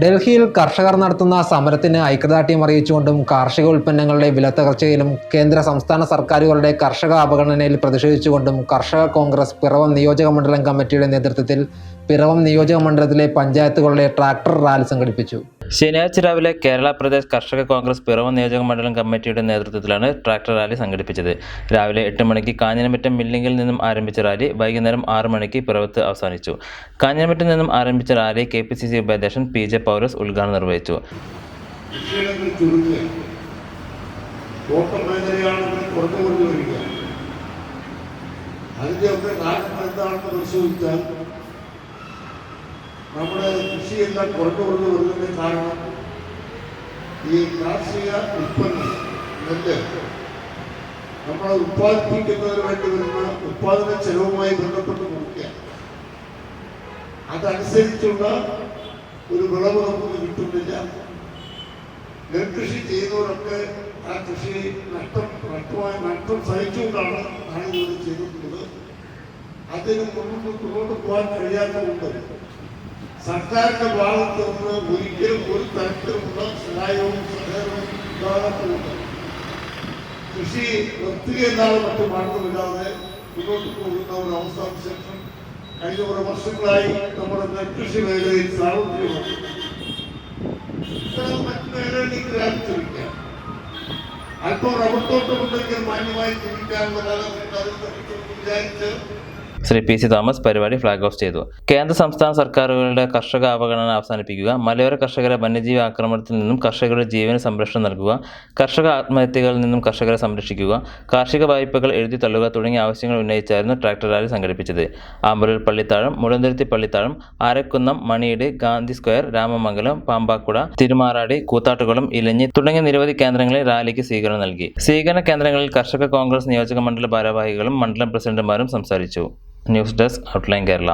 ഡൽഹിയിൽ കർഷകർ നടത്തുന്ന സമരത്തിന് ഐക്യദാർഢ്യം അറിയിച്ചുകൊണ്ടും കാർഷിക ഉൽപ്പന്നങ്ങളുടെ വിലത്തകർച്ചയിലും കേന്ദ്ര സംസ്ഥാന സർക്കാരുകളുടെ കർഷക അവഗണനയിൽ പ്രതിഷേധിച്ചുകൊണ്ടും കർഷക കോൺഗ്രസ് പിറവം നിയോജക മണ്ഡലം കമ്മിറ്റിയുടെ നേതൃത്വത്തിൽ പിറവം നിയോജക മണ്ഡലത്തിലെ പഞ്ചായത്തുകളുടെ ട്രാക്ടർ റാലി സംഘടിപ്പിച്ചു. ശനിയാഴ്ച രാവിലെ കേരള പ്രദേശ് കർഷക കോൺഗ്രസ് പിറവം നിയോജക മണ്ഡലം കമ്മിറ്റിയുടെ നേതൃത്വത്തിലാണ് ട്രാക്ടർ റാലി സംഘടിപ്പിച്ചത്. രാവിലെ എട്ട് മണിക്ക് കാഞ്ഞിരമറ്റം മില്ലിംഗിൽ നിന്നും ആരംഭിച്ച റാലി വൈകുന്നേരം ആറ് മണിക്ക് പിറവത്ത് അവസാനിച്ചു. കാഞ്ഞിരമറ്റം നിന്നും ആരംഭിച്ച rally K P C C ഉപാധ്യക്ഷൻ പി ജെ പൗരസ് ഉദ്ഘാടനം നിർവഹിച്ചു. അതിന്റെ ഒക്കെ പരിശോധിച്ചാൽ കൃഷിയെല്ലാം കുറഞ്ഞു കുറഞ്ഞു വരുന്നതിന് കാരണം ഈ കാർഷിക ഉൽപ്പന്നം നെല്ല് നമ്മൾ ഉത്പാദിപ്പിക്കുന്നതിന് വേണ്ടി വരുന്ന ഉത്പാദന ചെലവുമായി ബന്ധപ്പെട്ട് നോക്കുകയാണ് അതനുസരിച്ചുള്ള ഒരു വിളവ് നമുക്ക് കിട്ടുന്നില്ല. നെൽകൃഷി ചെയ്യുന്നവരൊക്കെ ആ കൃഷി നഷ്ടം നഷ്ടമായ നഷ്ടം സഹിച്ചുകൊണ്ടാണ് നാളിതുവരെ ചെയ്തിട്ടുള്ളത്. അതിന് മുന്നോട്ട് പോകാൻ കഴിയാത്തതുകൊണ്ട് സർക്കാരിന്റെ ഭാഗത്ത് നിന്ന് ഒരിക്കലും ഒരു തരത്തിലുള്ള സഹായവും സഹകരണവും ഉണ്ടാകാത്തതുകൊണ്ട് കൃഷി നിർത്തുകയല്ലാതെ മറ്റു മാർഗമില്ലാതെ മുന്നോട്ട് പോകുന്ന ഒരു അവസ്ഥ ശേഷം കഴിഞ്ഞ കുറെ വർഷങ്ങളായി നമ്മുടെ നെൽകൃഷി മേഖലയിൽ ഇത്തരം മറ്റു മേഖലകളിലേക്ക് വ്യാപിച്ചിരിക്കുക. അല്പം റബ്ബർ തോട്ടമുണ്ടെങ്കിൽ മാന്യമായി ജീവിക്കാനുള്ള കാലം വിചാരിച്ച് ശ്രീ പി സി തോമസ് പരിപാടി ഫ്ളാഗ് ഓഫ് ചെയ്തു. കേന്ദ്ര സംസ്ഥാന സർക്കാരുകളുടെ കർഷക അവഗണന അവസാനിപ്പിക്കുക. മലയോര കർഷകരെ വന്യജീവി ആക്രമണത്തിൽ നിന്നും കർഷകരുടെ ജീവന് സംരക്ഷണം നൽകുക. കർഷക ആത്മഹത്യകളിൽ നിന്നും കർഷകരെ സംരക്ഷിക്കുക. കാർഷിക വായ്പകൾ എഴുതി തള്ളുക തുടങ്ങിയ ആവശ്യങ്ങൾ ഉന്നയിച്ചായിരുന്നു ട്രാക്ടർ റാലി സംഘടിപ്പിച്ചത്. ആമ്പലൂർ പള്ളിത്താഴം മുളന്തുരുത്തി പള്ളിത്താഴം ആരക്കുന്നം മണിയിട് ഗാന്ധി സ്ക്വയർ രാമമംഗലം പാമ്പാക്കുട തിരുമാറാടി കൂത്താട്ടുകുളം ഇലഞ്ഞി തുടങ്ങിയ നിരവധി കേന്ദ്രങ്ങളിൽ റാലിക്ക് സ്വീകരണം നൽകി. സ്വീകരണ കേന്ദ്രങ്ങളിൽ കർഷക കോൺഗ്രസ് നിയോജക മണ്ഡല ഭാരവാഹികളും മണ്ഡലം പ്രസിഡന്റുമാരും സംസാരിച്ചു. News desk outline Kerala